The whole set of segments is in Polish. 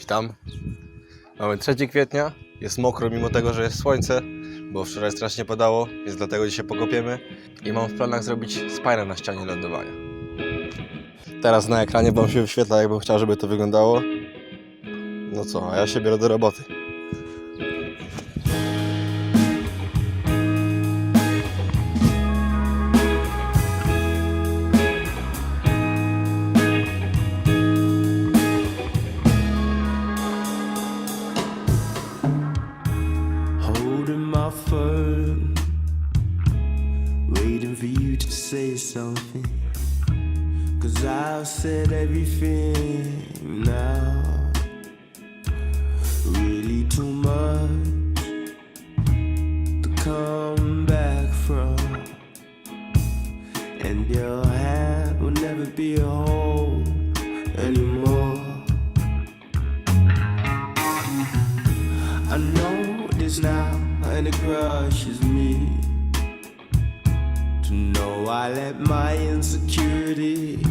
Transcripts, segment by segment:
Witam. Mamy 3 kwietnia. Jest mokro mimo tego, że jest słońce, bo wczoraj strasznie padało, więc dlatego dzisiaj pokopiemy. I mam w planach zrobić spajra na ścianie lądowania. Teraz na ekranie wam się wyświetla, jakbym chciał, żeby to wyglądało. No co, a ja się biorę do roboty. For you to say something. Cause I've said everything now, really too much to come back from. And your hand will never be a home anymore. I know this now, and it crushes me know I let my insecurities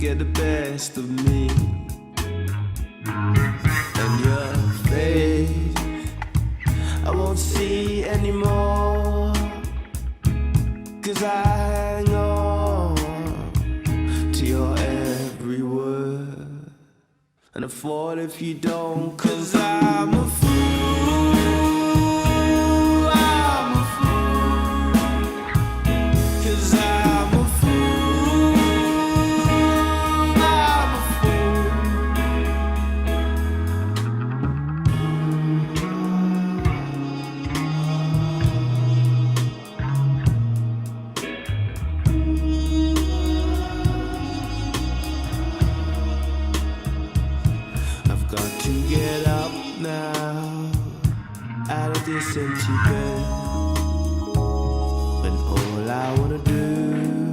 get the best of me. And your face, I won't see anymore. Cause I hang on to your every word. And fall if you don't, cause I'm a out of this empty bed. When all I wanna do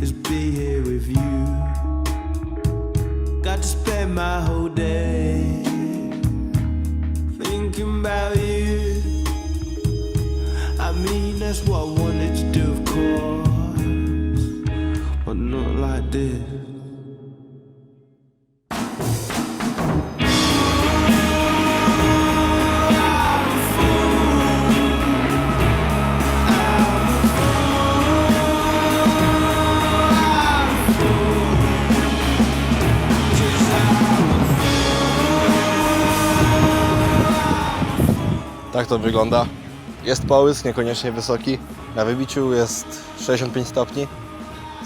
is be here with you. Got to spend my whole day thinking about you. I mean, that's what I wanted to do, of course, but not like this. Tak to wygląda. Jest połysk, niekoniecznie wysoki. Na wybiciu jest 65 stopni.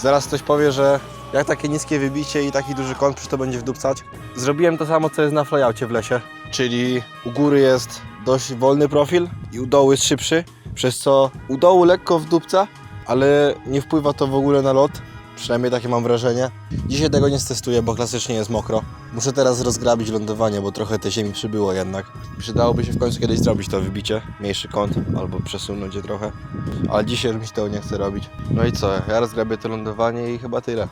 Zaraz ktoś powie, że jak takie niskie wybicie i taki duży kąt, przecież to będzie wdupcać. Zrobiłem to samo, co jest na flyoutie w lesie. Czyli u góry jest dość wolny profil i u dołu jest szybszy, przez co u dołu lekko wdupca, ale nie wpływa to w ogóle na lot. Przynajmniej takie mam wrażenie. Dzisiaj tego nie stestuję, bo klasycznie jest mokro. Muszę teraz rozgrabić lądowanie, bo trochę tej ziemi przybyło jednak. Przydałoby się w końcu kiedyś zrobić to wybicie, mniejszy kąt, albo przesunąć je trochę. Ale dzisiaj już mi się tego nie chce robić. No i co, ja rozgrabię to lądowanie i chyba tyle.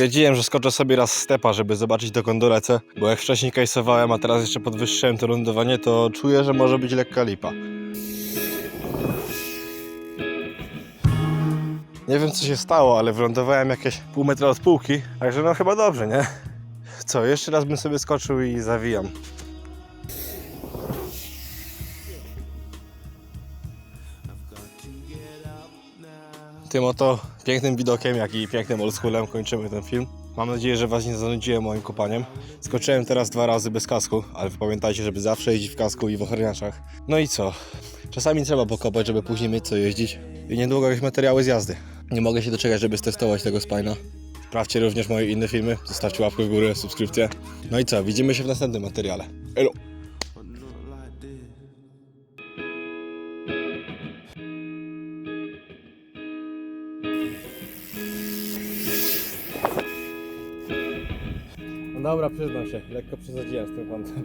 Stwierdziłem, że skoczę sobie raz stepa, żeby zobaczyć dokąd dolecę, bo jak wcześniej kajsowałem, a teraz jeszcze podwyższyłem to lądowanie, to czuję, że może być lekka lipa. Nie wiem co się stało, ale wylądowałem jakieś pół metra od półki, także no chyba dobrze, nie? Co, jeszcze raz bym sobie skoczył i zawijam. Tym oto pięknym widokiem, jak i pięknym oldschoolem kończymy ten film. Mam nadzieję, że Was nie zanudziłem moim kopaniem. Skoczyłem teraz dwa razy bez kasku, ale pamiętajcie, żeby zawsze jeździć w kasku i w ochroniaczach. No i co? Czasami trzeba pokopać, żeby później mieć co jeździć. I niedługo jakieś materiały z jazdy. Nie mogę się doczekać, żeby stestować tego spina. Sprawdźcie również moje inne filmy, zostawcie łapkę w górę, subskrypcję. No i co? Widzimy się w następnym materiale. Elo! Dobra, przyznam się, lekko przesadziłem z tym kątem.